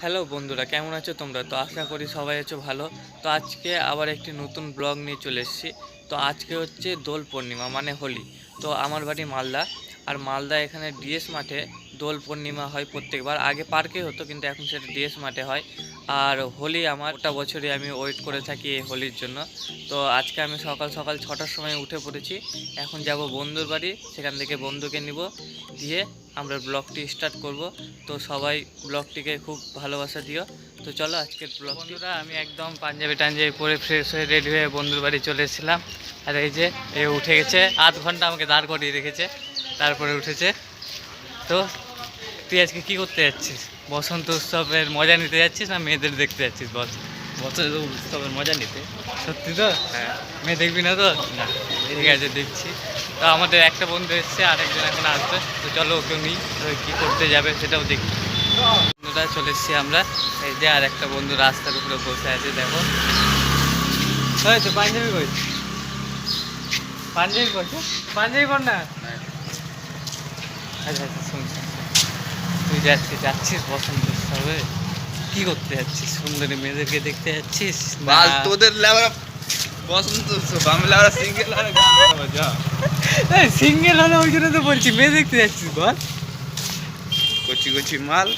Hello বন্ধুরা, কেমন আছো তোমরা? তো আশা করি সবাই আছো ভালো। তো আজকে আবার একটি নতুন ব্লগ নিয়ে চলে এসেছি। তো আজকে হচ্ছে দোল পূর্ণিমা মানে হোলি। তো আমার বাড়ি মালদা। আর মালদা এখানে ডিএস মাঠে দোল পূর্ণিমা হয় প্রত্যেকবার। আগে পার্কে হতো, কিন্তু এখন সেটা ডিএস মাঠে হয়। আর হোলি আমার ওটা বছরই আমি ওয়েট করে থাকি এই হোলির জন্য। তো আজকে আমি সকাল সকাল ছটার সময় উঠে পড়েছি। এখন যাব বন্ধুর বাড়ি, সেখান থেকে বন্ধুকে নিব। দিয়ে আমরা ব্লগটি স্টার্ট করব। তো সবাই ব্লগটিকে খুব ভালোবাসা দিও। তো চলো আজকের ব্লগ বন্ধুরা, আমি একদম পাঞ্জাবি টাঞ্জাবি পরে ফ্রেশ হয়ে রেডি হয়ে বন্ধুর বাড়ি চলে এসেছিলাম। আর এই যে, এ উঠে গেছে, আধ ঘণ্টা আমাকে দাঁড় করিয়ে রেখেছে, তারপরে উঠেছে। তো, তুই আজকে কী করতে যাচ্ছিস? বসন্ত উৎসবের মজা নিতে যাচ্ছিস না মেয়েদের দেখতে যাচ্ছিস বস বসন্ত উৎসবের মজা নিতে? সত্যি তো? হ্যাঁ। মেয়ে দেখবি না তো? না। ঠিক আছে দেখছি। তো আমাদের একটা বন্ধু এসছে আরেকজন এখন আসবে। তো চলো ওকে নিই তো কী করতে যাবে সেটাও দেখি। বন্ধুরা চলে এসছি আমরা। এই যে আর একটা বন্ধু রাস্তার উপরে বসে আছে দেখো। তো পাঞ্জাবি কই পাঞ্জাবি করছ পাঞ্জাবি কর না? আচ্ছা আচ্ছা শুন শুন, শুন। তুই যাচ্ছিস যাচ্ছিস বসন্ত উৎসবে কি করতে যাচ্ছিস? সুন্দরী মেয়েদেরকে দেখতে যাচ্ছিস? বাল তোদের লেবরা বসন্ত উৎসব আমি লেবরা সিঙ্গেল আর গান গাবো, যা। সিঙ্গেল হলে ওই জন্য তো বলছি মেয়ে দেখতে যাচ্ছিস বল। কচি কচি মাল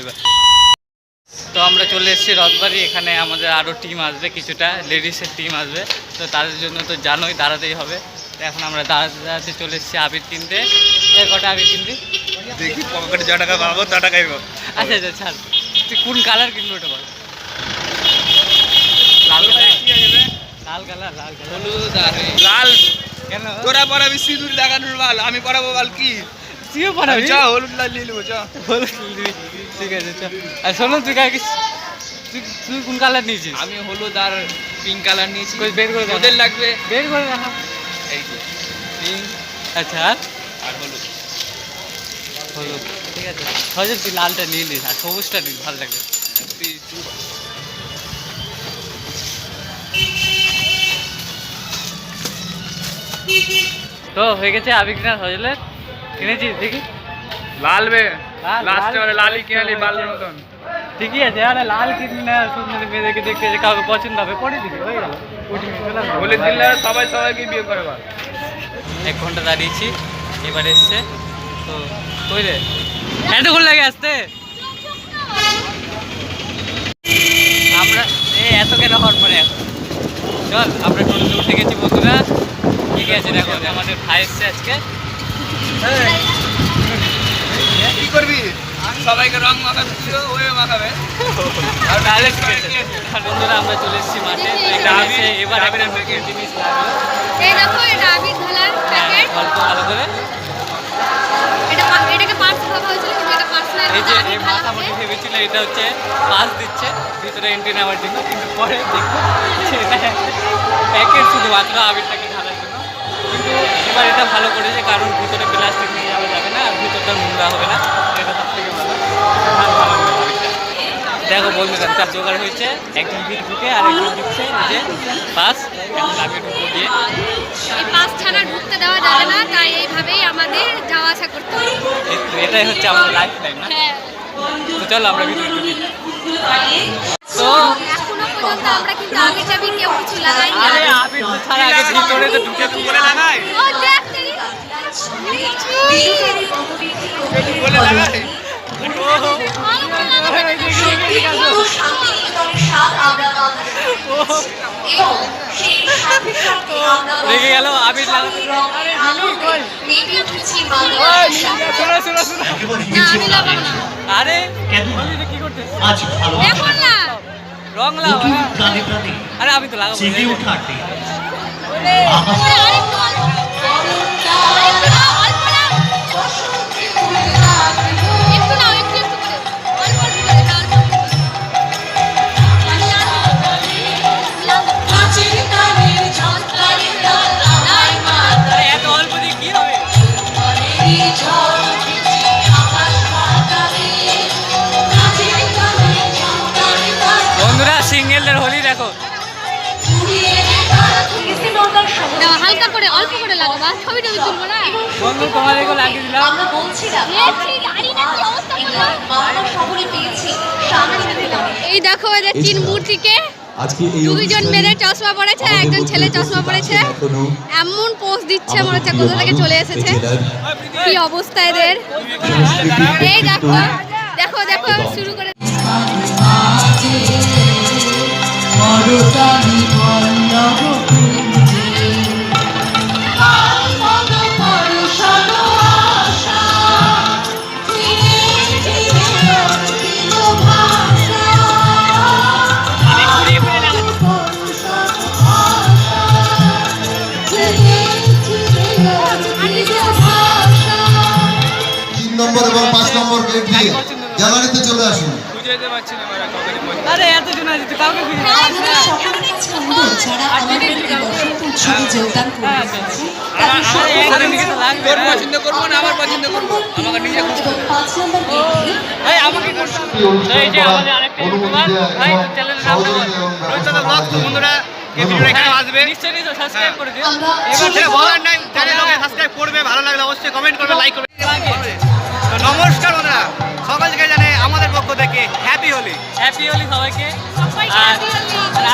এবার। তো আমরা চলে এসেছি রথবাড়ি এখানে আমাদের আরও টিম আসবে কিছুটা লেডিসের টিম আসবে। তো তাদের জন্য তো জানোই দাঁড়াতেই হবে। তো এখন আমরা দাঁড়াতে দাঁড়াতে চলে এসেছি আবির কিনতে। কটা আবির কিনবি? দেখি পকেটে যা টাকা পাবো তা টাকাই পাবো। আচ্ছা আচ্ছা ছাড়। তুই কোন কালার কিনবি ওটা বল। লাল কালার লাল কালার লাল কেন? তোরা পরাবি সিঁদুর লাগানোর বাল আমি পরাবো বাল কি? তুইও পড়াবি চা হলুদ লাল নিয়ে নেব চা। হলুদ ঠিক আছে চল আর শোনো তুই কাকে তুই তুই কোন কালার নিয়েছিস? আমি হলুদ আর পিঙ্ক কালার নিয়েছি। কই বের করে। ওদের লাগবে? বের করে এই পিঙ্ক আচ্ছা হলুদ ঠিক আছে সজল তুই লালটা নিয়ে নিস আর সবুজটা নিস ভালো লাগবে তো হয়ে গেছে আবি কিনা সজলের কিনেছিস দেখি লাল বে লাস্টে লাল। লালই কিনালি বালের মতন ঠিকই আছে আরে লাল কিনি না সুন্দর মেয়েদেরকে দেখতে যে কাউকে পছন্দ হবে পরে দিবি হয়ে গেল। বলে দিলে সবাই সবাইকে বিয়ে করে এক ঘণ্টা দাঁড়িয়েছি এবার এসছে তো কই রে এতক্ষণ লাগে আসতে? আমরা এই এত কেন হওয়ার পরে চল আমরা টোটোতে উঠে গেছি বন্ধুরা? ঠিক আছে দেখো আমাদের ভাই এসছে আজকে। কি করবি? সবাইকে রং মাখাবে তুইও ওয়ে মাখাবে। আর তাহলে বন্ধুরা আমরা চলে এসেছি মাঠে। এবার জিনিস লাগল অল্প ভালো করে। এটা এটাকে পার্স ভাবা হয়েছিল কিন্তু এটা পার্স না এই যে এই ঢালা ভেবেছিল এটা হচ্ছে পাস দিচ্ছে ভিতরে এন্ট্রি নেওয়ার জন্য কিন্তু পরে দেখো সেটা প্যাকেট শুধুমাত্র আবিরটাকে ঢালার জন্য। কিন্তু এবার এটা ভালো করেছে কারণ ভিতরে প্লাস্টিক নিয়ে যাওয়া যাবে না আর ভিতরটা নোংরা হবে না এটা সব থেকে ভালো। ভালো ভালো দেখো বন্ধুরা তার জোগাড় হয়েছে একজন ভিড় ঢুকে আর একজন দিচ্ছে যে পাস। এইভাবেই আমাদের যাওয়া আসা করতে হবে এটাই হচ্ছে আমাদের লাইফ টাইম না হ্যাঁ তো চলো আমরা ভিতরে ঢুকি তো এখনও পর্যন্ত আমরা কিন্তু আবির টাবির কেউ কিছু লাগাইনি আরে আবির তো ছাড়া আগে ভিতরে তো ঢুকে তো বলে লাগাই ও দেখতে বলে লাগাই লেগে গেল আবির আমি আরে না রং হ্যাঁ। আরে আমি তো লাগাবো করে অল্প করে লাগাবা ছবি টবি তুলবো না? বন্ধু তোমাদেরকে লাগিয়ে দিলাম। এ, ঠিক, আরে না, কি অবস্থা করল? বাংলা শহরে পেয়েছি। সামনে এই দেখো এদের তিন মূর্তিকে। দুইজন মেয়েদের চশমা পড়েছে একজন ছেলে চশমা পড়েছে। এমন পোজ দিচ্ছে মনে হচ্ছে কোথা থেকে চলে এসেছে। কি অবস্থা এদের? এই দেখো দেখো দেখো শুরু করে গ্যালারিতে চলে আসুন আরে এতজন আছে কাউকে খুঁজে পছন্দ করব না আমার পছন্দ করব আমাকে নিজে আমাকে এই যে আমাদের আরেকটা ভাই চ্যানেলের নাম তো বন্ধুরা ভিডিওটা এখানে আসবে নিশ্চয়ই নিশ্চয়ই সাবস্ক্রাইব করে দিও আমরা এবার সেটা বলার নাই চ্যানেলটাকে সাবস্ক্রাইব করবে ভালো লাগলে অবশ্যই কমেন্ট করবে লাইক করবে নমস্কার বন্ধুরা সকাল থেকে থেকে হ্যাপি হোলি হ্যাপি হোলি সবাইকে। আর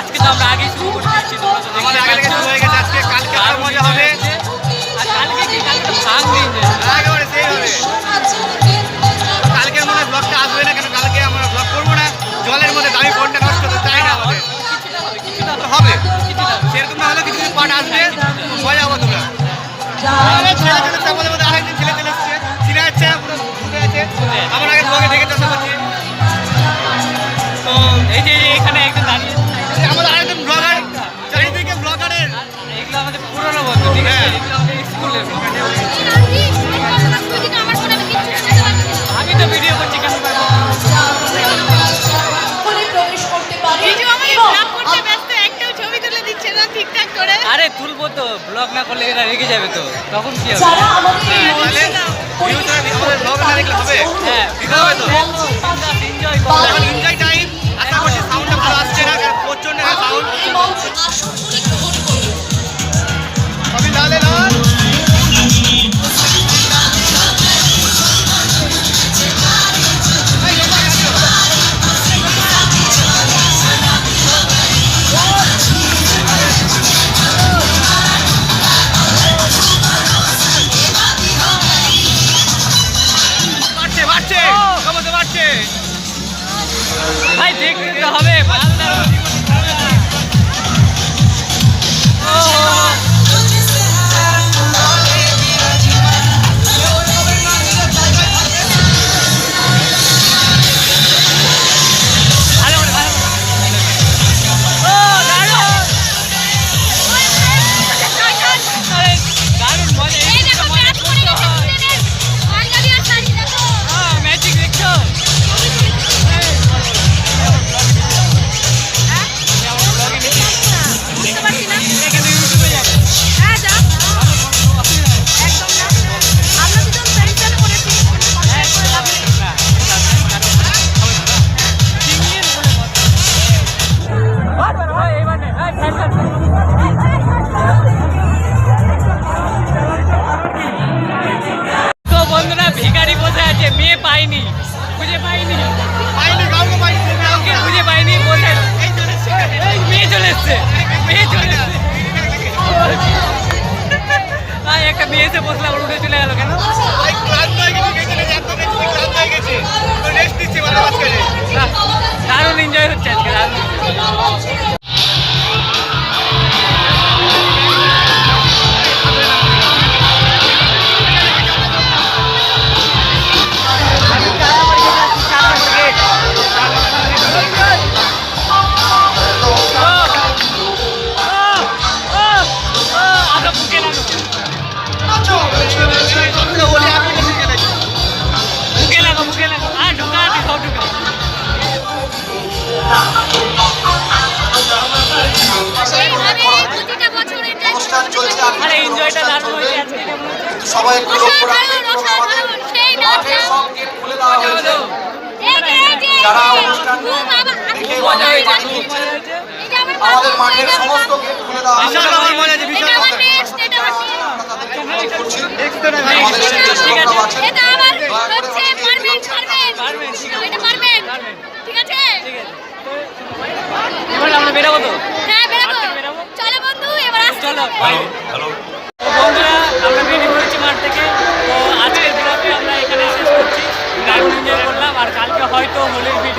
আজকে তো আমরা আগেই শুরু করতে যাচ্ছি তোমাদের আমাদের আগে শুরু হয়ে গেছে আজকে কালকে আরও মজা হবে। আর কালকে কি? কালকে ভাগ দিন। একেবারে সেই হবে না ঠিকঠাক করে। আরে তুলবো তো ব্লগ না করলে এরা রেগে যাবে তো। তখন কি হবে? আমাদের ব্লগ না দেখলে হবে। হ্যাঁ তো? এনজয় টাইম আশা করছি সাউন্ডটা ভালো আসছে না প্রচণ্ড সাউন্ড এসছে মেয়ে চলে যাচ্ছে আয় একটা মেয়ে এসে বসলে আবার উঠে চলে গেল কেন দারুণ এনজয় হচ্ছে আজকে দারুণ। লক্ষ্য রাখবেন। পারবেন পারবেন, ঠিক আছে। এটা পারবেন। পারবেন। ঠিক আছে? ঠিক আছে তো বেরোবো তো? হ্যাঁ বেরাবো। চলো বন্ধু এবার আসছি। চলো। হ্যালো 让我们。